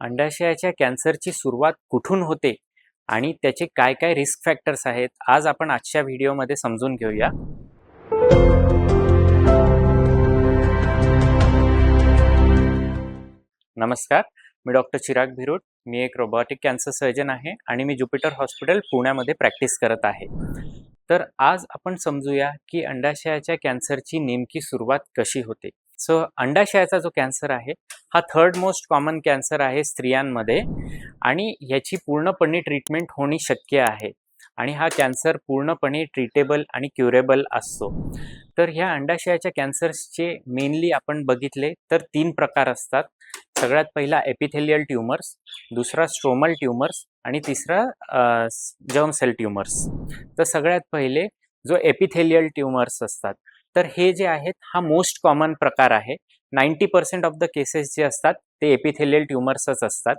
अंडाशयाच्या कॅन्सरची सुरुवात कुठून होते आणि त्याचे काय काय रिस्क फॅक्टर्स आहेत आज आपण आजच्या व्हिडिओमध्ये समजून घेऊया. नमस्कार मी डॉक्टर चिराग भिरूट मी एक रोबोटिक कॅन्सर सर्जन आहे आणि मी ज्युपिटर हॉस्पिटल पुण्यामध्ये प्रॅक्टिस करत आहे. तर आज आपण समजूया की अंडाशयाच्या कॅन्सरची नेमकी सुरुवात कशी होते. सो अंडाशयाचा जो कॅन्सर आहे हा थर्ड मोस्ट कॉमन कॅन्सर आहे स्त्रियांमध्ये आणि याची पूर्णपणे ट्रीटमेंट होणे शक्य आहे. आणि हा कॅन्सर पूर्णपणे ट्रीटेबल आणि क्युरेबल असतो. तर ह्या अंडाशयाच्या कॅन्सर्सचे मेनली आपण बघितले तर तीन प्रकार असतात. सगळ्यात पहिला एपिथेलियल ट्युमर्स दुसरा स्ट्रोमल ट्युमर्स आणि तिसरा जर्म सेल ट्युमर्स तर सगळ्यात पहिले जो एपिथेलियल ट्युमर्स असतात तर हे जे आहेत हा मोस्ट कॉमन प्रकार आहे. Ninety percent of the cases जे असतात ते एपिथेलियल ट्युमर्सच असतात.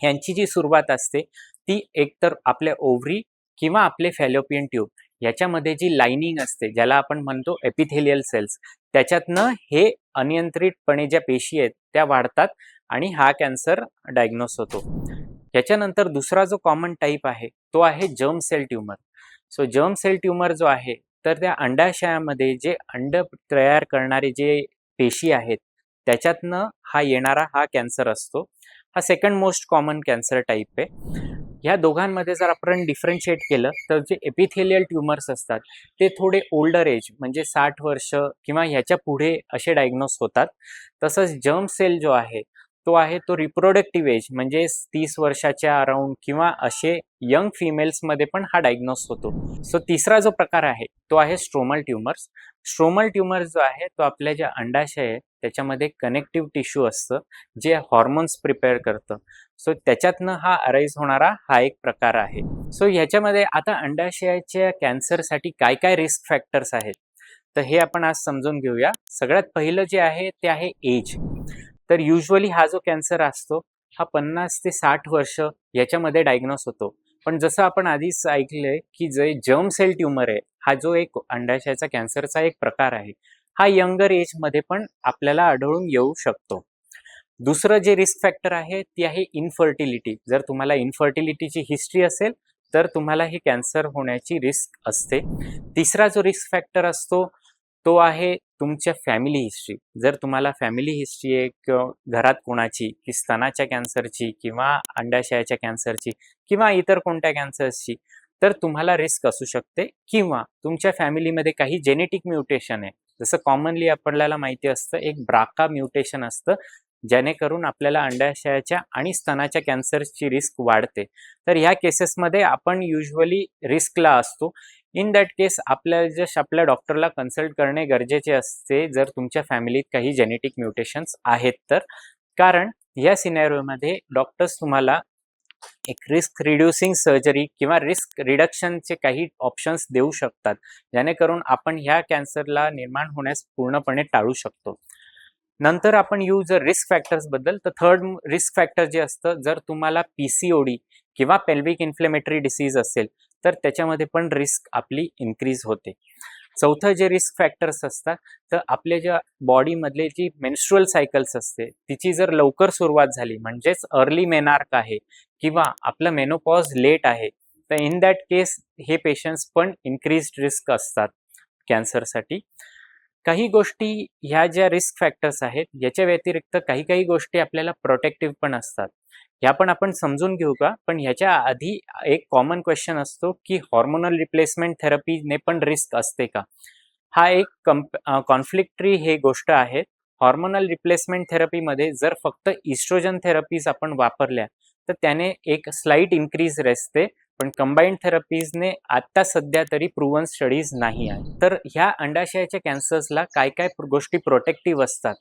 ह्यांची जी सुरुवात असते ती एकतर आपल्या ओव्हरी किंवा आपले फॅलोपियन ट्यूब याच्यामध्ये जी लाइनिंग असते ज्याला आपण म्हणतो एपिथेलियल सेल्स त्याच्यातनं हे अनियंत्रितपणे ज्या पेशी आहेत त्या वाढतात आणि हा कॅन्सर डायग्नोस होतो. याच्यानंतर दुसरा जो कॉमन टाईप आहे तो आहे germ cell tumour so germ cell tumour जो आहे तर त्या अंडाशयामध्ये जे अंड तयार करणारे जे पेशी आहेत त्याच्यातनं हा येणारा हा कॅन्सर असतो. हा second most common cancer type आहे. ह्या दोघांमध्ये जर आपण डिफरन्शिएट केलं तर जे एपिथेलियल ट्युमर्स असतात ते थोडे ओल्डर एज म्हणजे साठ वर्ष किंवा ह्याच्या पुढे असे डायग्नोस होतात. तसंच जर्म सेल जो आहे तो आहे तो रिप्रोडक्टिव्ह एज म्हणजे तीस वर्षाच्या अराउंड किंवा असे यंग फिमेल्समध्ये पण हा डायग्नोस होतो. सो तिसरा जो प्रकार आहे तो आहे स्ट्रोमल ट्युमर्स स्ट्रोमल ट्युमर जो आहे तो आपल्या ज्या अंडाशय आहे त्याच्यामध्ये कनेक्टिव्ह टिश्यू असतं जे हॉर्मोन्स प्रिपेअर करतं. सो त्याच्यातनं हा अराईज होणारा हा एक प्रकार आहे. सो ह्याच्यामध्ये आता अंडाशयाच्या कॅन्सरसाठी काय काय रिस्क फॅक्टर्स आहेत? तर हे आपण आज समजून घेऊया. सगळ्यात पहिलं जे आहे ते आहे एज तर युजली हा जो कॅन्सर असतो हा पन्नास ते साठ वर्ष याच्यामध्ये डायग्नोस होतो. पण जसं आपण आधीच ऐकलंय की जे जर्म सेल ट्युमर आहे हा जो एक अंडाशयाचा कॅन्सरचा एक प्रकार आहे हा यंगर एजमध्ये पण आपल्याला आढळून येऊ शकतो. दुसरं जे रिस्क फॅक्टर आहे ती आहे इनफर्टिलिटी जर तुम्हाला इनफर्टिलिटीची हिस्ट्री असेल तर तुम्हाला हे कॅन्सर होण्याची रिस्क असते. तिसरा जो रिस्क फॅक्टर असतो तो आहे तुमच्या फॅमिली हिस्ट्री जर तुम्हाला फॅमिली हिस्ट्री आहे घरात कोणाची की स्तनाच्या कॅन्सरची किंवा अंडाशयाच्या कॅन्सरची किंवा इतर कोणत्या कॅन्सरची तर तुम्हाला रिस्क असू शकते. किंवा तुमच्या फॅमिलीमध्ये काही जेनेटिक म्युटेशन आहे. जसं कॉमनली आपल्याला माहिती असतं एक ब्राका म्युटेशन असतं जेणेकरून आपल्याला अंडाशयाच्या आणि स्तनाच्या कॅन्सरची रिस्क वाढते. तर ह्या केसेसमध्ये आपण युजली रिस्कला असतो. इन दॅट केस आपल्या जस्ट आपल्या डॉक्टरला कन्सल्ट करणे गरजेचे असते जर तुमच्या फॅमिलीत काही जेनेटिक म्युटेशन्स आहेत तर. कारण या सिनेरिओमध्ये डॉक्टर्स तुम्हाला एक रिस्क रिड्युसिंग सर्जरी किंवा रिस्क रिडक्शनचे काही ऑप्शन्स देऊ शकतात. जेणेकरून आपण ह्या कॅन्सरला निर्माण होण्यास पूर्णपणे टाळू शकतो. नंतर आपण येऊ जर रिस्क फॅक्टर्सबद्दल तर थर्ड रिस्क फॅक्टर जे असतं जर तुम्हाला पी सी ओ डी किंवा पेल्विक इन्फ्लेमेटरी डिसीज असेल तर त्याच्यामध्ये पण रिस्क आपली इन्क्रीज होते. चौथं जे रिस्क फॅक्टर्स असतात तर आपल्या ज्या बॉडीमधले जी मेन्स्ट्रुअल सायकल्स असते तिची जर लवकर सुरुवात झाली म्हणजेच अर्ली मेनार्क आहे किंवा आपलं मेनोपॉज लेट आहे तर इन दॅट केस हे पेशंट्स पण इन्क्रीज रिस्क असतात कॅन्सरसाठी काही गोष्टी ह्या ज्या रिस्क फॅक्टर्स आहेत याच्या व्यतिरिक्त काही काही गोष्टी आपल्याला प्रोटेक्टिव्ह पण असतात. ह्या पण आपण समजून घेऊ का? पण ह्याच्या आधी एक कॉमन क्वेश्चन असतो की हॉर्मोनल रिप्लेसमेंट थेरपीने पण रिस्क असते का? हा एक कम्प कॉन्फ्लिक्टरी हे गोष्ट आहे. हॉर्मोनल रिप्लेसमेंट थेरपीमध्ये जर फक्त इस्ट्रोजन थेरपीज आपण वापरल्या तर त्याने एक स्लाईट इन्क्रीज रेसते पण कंबाईंड थेरपीजने आता सध्या तरी प्रूवन स्टडीज नाही आहे तर ह्या अंडाशयाच्या कॅन्सर्सला काय काय गोष्टी प्रोटेक्टिव्ह असतात?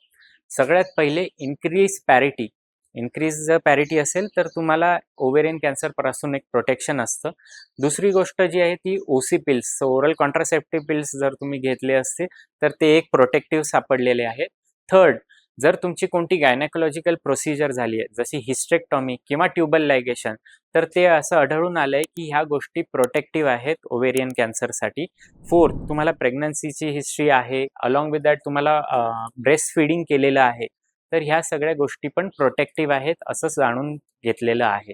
सगळ्यात पहिले इन्क्रीज पॅरिटी इन्क्रीज जर पॅरिटी असेल तर तुम्हाला ओवेरियन कॅन्सरपासून एक प्रोटेक्शन असतं. दुसरी गोष्ट जी आहे ती OC pills oral contraceptive pills जर तुम्ही घेतले असते तर ते एक प्रोटेक्टिव्ह सापडलेले आहे थर्ड जर तुमची कोणती गायनेकोलॉजिकल प्रोसिजर झाली आहे जशी हिस्टेक्टॉमी किंवा ट्युबल लायगेशन तर ते असं आढळून आलंय की ह्या गोष्टी प्रोटेक्टिव्ह आहेत ओवेरियन कॅन्सरसाठी फोर्थ तुम्हाला प्रेग्नन्सीची हिस्ट्री आहे अलॉंग विथ दॅट तुम्हाला ब्रेस्ट फिडिंग केलेलं आहे. तर ह्या सगळ्या गोष्टी पण प्रोटेक्टिव्ह आहेत असं जाणून घेतलेलं आहे.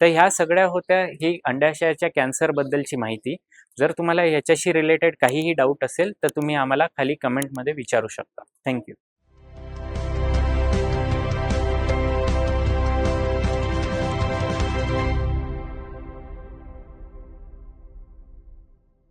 तर ह्या सगळ्या होत्या ही अंडाशयाच्या कॅन्सरबद्दलची माहिती. जर तुम्हाला ह्याच्याशी रिलेटेड काहीही डाऊट असेल तर तुम्ही आम्हाला खाली कमेंटमध्ये विचारू शकता. थँक्यू